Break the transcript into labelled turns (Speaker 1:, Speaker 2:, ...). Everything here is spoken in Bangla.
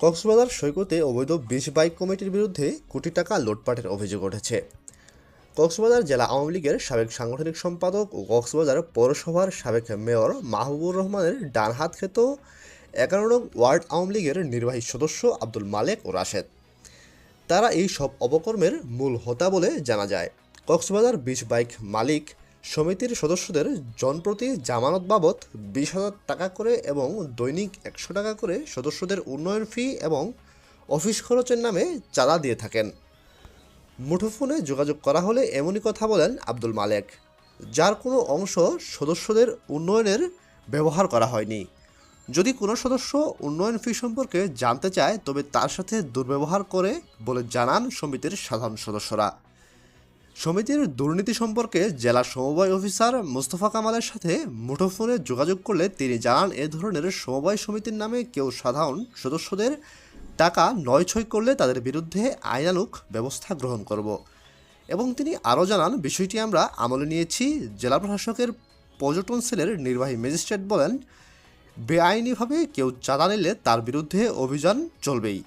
Speaker 1: কক্সবাজার সৈকতে অবৈধ বিশ বাইক কমিটির বিরুদ্ধে কোটি টাকা লুটপাটের অভিযোগ উঠেছে। কক্সবাজার জেলা আওয়ামী লীগের সাবেক সাংগঠনিক সম্পাদক ও কক্সবাজার পৌরসভার সাবেক মেয়র মাহবুবুর রহমানের ডানহাত খেত এগারো নং ওয়ার্ড আওয়ামী লীগের নির্বাহী সদস্য আব্দুল মালেক ও রাশেদ। তারা এই সব অপকর্মের মূল হোতা বলে জানা যায়। কক্সবাজার বিশ বাইক মালিক সমিতির সদস্যদের জনপ্রতি জামানত বাবদ বিশ হাজার টাকা করে এবং দৈনিক একশো টাকা করে সদস্যদের উন্নয়ন ফি এবং অফিস খরচের নামে চাঁদা দিয়ে থাকেন। মুঠোফোনে যোগাযোগ করা হলে এমনই কথা বলেন আব্দুল মালেক, যার কোনো অংশ সদস্যদের উন্নয়নের ব্যবহার করা হয়নি। যদি কোনো সদস্য উন্নয়ন ফি সম্পর্কে জানতে চায়, তবে তার সাথে দুর্ব্যবহার করে বলে জানান সমিতির সাধারণ সদস্যরা। সমিতির দুর্নীতি সম্পর্কে জেলা সমবায় অফিসার মোস্তফা কামালের সাথে মুঠোফোনে যোগাযোগ করলে তিনি জানান, এ ধরনের সমবায় সমিতির নামে কেউ সাধারণ সদস্যদের টাকা নয় ছয় করলে তাদের বিরুদ্ধে আইনানুক ব্যবস্থা গ্রহণ করব। এবং তিনি আরও জানান, বিষয়টি আমরা আমলে নিয়েছি। জেলা প্রশাসকের পর্যটন সেলের নির্বাহী ম্যাজিস্ট্রেট বলেন, বেআইনিভাবে কেউ চাঁদা নিলে তার বিরুদ্ধে অভিযান চলবেই।